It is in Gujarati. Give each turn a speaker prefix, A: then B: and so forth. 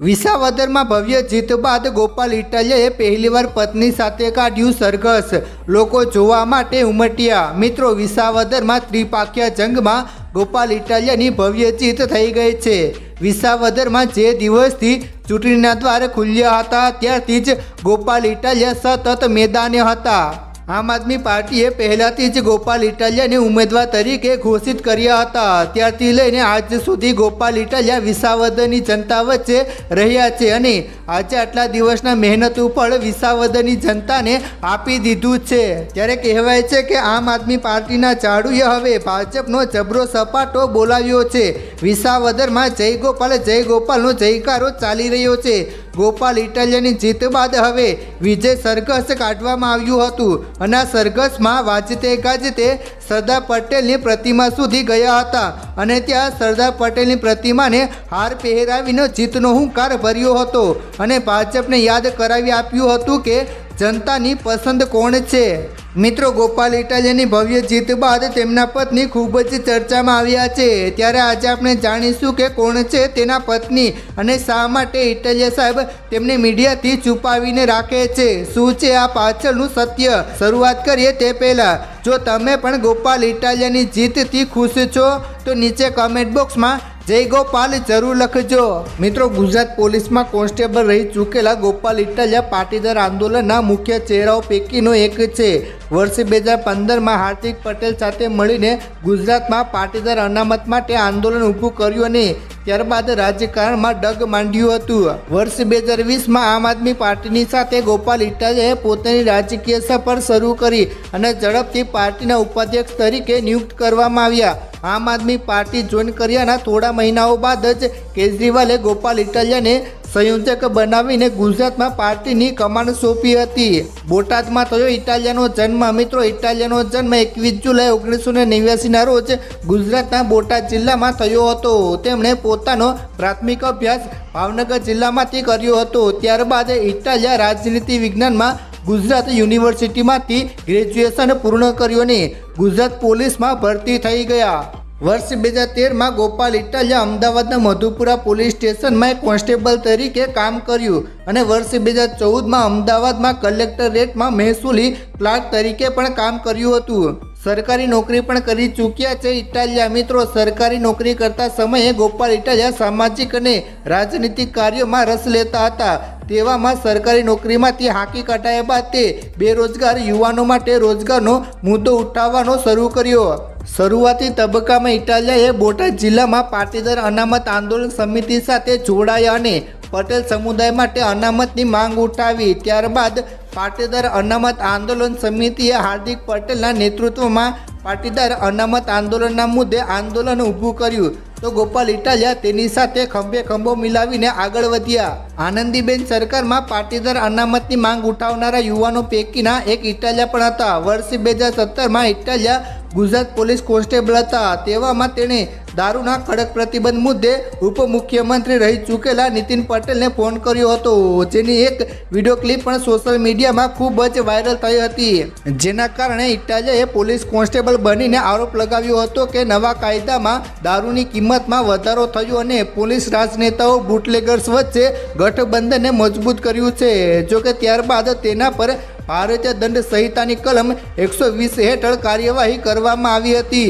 A: વિસાવદરમાં ભવ્ય જીત બાદ ગોપાલ ઇટાલિયાએ પહેલીવાર પત્ની સાથે કાઢ્યું સરઘસ. લોકો જોવા માટે ઉમટ્યા. મિત્રો, વિસાવદરમાં ત્રિપાખ્યા જંગમાં ગોપાલ ઇટાલિયાની ભવ્ય જીત થઈ ગઈ છે. વિસાવદરમાં જે દિવસથી ચૂંટણીના દ્વાર ખુલ્યા હતા, ત્યારથી જ ગોપાલ ઇટાલિયા સતત મેદાને હતા. આમ આદમી પાર્ટીએ પહેલાથી જ ગોપાલ ઇટાલિયાને ઉમેદવાર તરીકે ઘોષિત કર્યા હતા. ત્યારથી લઈને આજ સુધી ગોપાલ ઇટાલિયા વિસાવદરની જનતા વચ્ચે રહ્યા છે અને આજે આટલા દિવસના મહેનત ઉપર વિસાવદરની જનતાને આપી દીધું છે. ત્યારે કહેવાય છે કે આમ આદમી પાર્ટીના ચાડુએ હવે ભાજપનો જબરો સપાટો બોલાવ્યો છે. વિસાવદરમાં જય ગોપાલ, જય ગોપાલનો જયકારો ચાલી રહ્યો છે. ગોપાલ ઇટાલિયાની જીત બાદ હવે વિજય સરઘસ કાઢવામાં આવ્યું હતું. અને આ સરઘસમાં વાજતે ગાજતે સરદાર પટેલની પ્રતિમા સુધી ગયા હતા. અને ત્યાં સરદાર પટેલની પ્રતિમાને હાર પહેરાવીને જીતનો હુંકાર ભર્યો હતો. અને ભાજપને યાદ કરાવી આપ્યું હતું કે જનતાની પસંદ કોણ છે? મિત્રો, ગોપાલ ઇટાલિયાની ભવ્ય જીત બાદ તેમના પત્ની ખૂબ જ ચર્ચામાં આવ્યા છે. ત્યારે આજે આપણે જાણીશું કે કોણ છે તેના પત્ની અને શા માટે ઇટાલિયા સાહેબ તેમને મીડિયાથી છુપાવીને રાખે છે. શું છે આ પાછળનું સત્ય? શરૂઆત કરીએ તે પહેલાં. જો તમે પણ ગોપાલ ઇટાલિયાની જીતથી ખુશ છો, તો નીચે કમેન્ટ બોક્સમાં જય ગોપાલ, જરૂર લખજો. મિત્રો, ગુજરાત પોલીસમાં કોન્સ્ટેબલ રહી ચૂકેલા ગોપાલ ઇટાલિયા પાટીદાર આંદોલનના મુખ્ય ચહેરાઓ પૈકીનો એક છે. વર્ષ બે હજાર પંદરમાં હાર્દિક પટેલ સાથે મળીને ગુજરાતમાં પાટીદાર અનામત માટે આંદોલન ઊભું કર્યું અને ત્યારબાદ રાજકારણમાં ડગ માંડ્યું હતું. વર્ષ બે હજાર વીસમાં આમ આદમી પાર્ટીની સાથે ગોપાલ ઇટાલિયાએ પોતાની રાજકીય સફર શરૂ કરી અને ઝડપથી પાર્ટીના ઉપાધ્યક્ષ તરીકે નિયુક્ત કરવામાં આવ્યા. આમ આદમી પાર્ટી જોઈન કર્યાના થોડા મહિનાઓ બાદ જ કેજરીવાલે ગોપાલ ઇટાલિયાને સંયોજક બનાવીને ગુજરાતમાં પાર્ટીની કમાન સોંપી હતી. બોટાદમાં થયો ઇટાલિયાનો જન્મ. મિત્રો, ઇટાલિયાનો જન્મ એકવીસ જુલાઈ ઓગણીસો ને નેવ્યાસીના રોજ ગુજરાતના બોટાદ જિલ્લામાં થયો હતો. તેમણે પોતાનો પ્રાથમિક અભ્યાસ ભાવનગર જિલ્લામાંથી કર્યો હતો. ત્યારબાદ ઇટાલિયા રાજનીતિ વિજ્ઞાનમાં ગુજરાત યુનિવર્સિટીમાંથી ગ્રેજ્યુએશન પૂર્ણ કર્યું અને ગુજરાત પોલીસમાં ભરતી થઈ ગયા. વર્ષ બે હજાર તેરમાં ગોપાલ ઇટાલિયા અમદાવાદના મધુપુરા પોલીસ સ્ટેશનમાં એક કોન્સ્ટેબલ તરીકે કામ કર્યું અને વર્ષ બે હજાર ચૌદમાં અમદાવાદમાં કલેક્ટરેટમાં મહેસૂલી ક્લાર્ક તરીકે પણ કામ કર્યું હતું. સરકારી નોકરી પણ કરી ચૂક્યા છે ઇટાલિયા મિત્રો. સરકારી નોકરી કરતા સમયે ગોપાલ ઇટાલિયા સામાજિક અને રાજનીતિક કાર્યોમાં રસ લેતા હતા. તેવામાં સરકારી નોકરીમાંથી હાંકી કઢાયા બાદ તે બેરોજગાર યુવાનો માટે રોજગારનો મુદ્દો ઉઠાવવાનો શરૂ કર્યો. શરૂઆતી તબક્કામાં ઇટાલિયાએ બોટાદ જિલ્લામાં પાટીદાર અનામત આંદોલન સમિતિ સાથે જોડાયા અને પટેલ સમુદાય માટે અનામતની માંગ ઉઠાવી. ત્યારબાદ પાટીદાર અનામત આંદોલન સમિતિએ હાર્દિક પટેલના નેતૃત્વમાં પાટીદાર અનામત આંદોલનના મુદ્દે આંદોલન ઊભું કર્યું. તો ગોપાલ ઇટાલિયા તેની સાથે ખંભે ખંભો મિલાવીને આગળ વધ્યા. આનંદીબેન સરકારમાં પાટીદાર અનામતની માંગ ઉઠાવનારા યુવાનો પૈકીના એક ઇટાલિયા પણ હતા. વર્ષ બે હજાર સત્તરમાં ઇટાલિયા ગુજરાત પોલીસ કોન્સ્ટેબલ હતા. તેવામાં તેણે દારૂના કડક પ્રતિબંધ મુદ્દે ઉપમુખ્યમંત્રી રહી ચૂકેલા નીતિન પટેલને ફોન કર્યો હતો. જેની એક વીડિયો ક્લિપ પણ સોશિયલ મીડિયામાં ખૂબ જ વાયરલ થઈ હતી. જેના કારણે ઇટાલિયાએ પોલીસ કોન્સ્ટેબલ બનીને આરોપ લગાવ્યો હતો કે નવા કાયદામાં દારૂની કિંમતમાં વધારો થયો અને પોલીસ રાજનેતાઓ બુટલેગર્સ વચ્ચે ગઠબંધનને મજબૂત કર્યું છે. જોકે ત્યારબાદ તેના પર ભારતીય દંડ સંહિતાની કલમ એકસો વીસ હેઠળ કાર્યવાહી કરવામાં આવી હતી.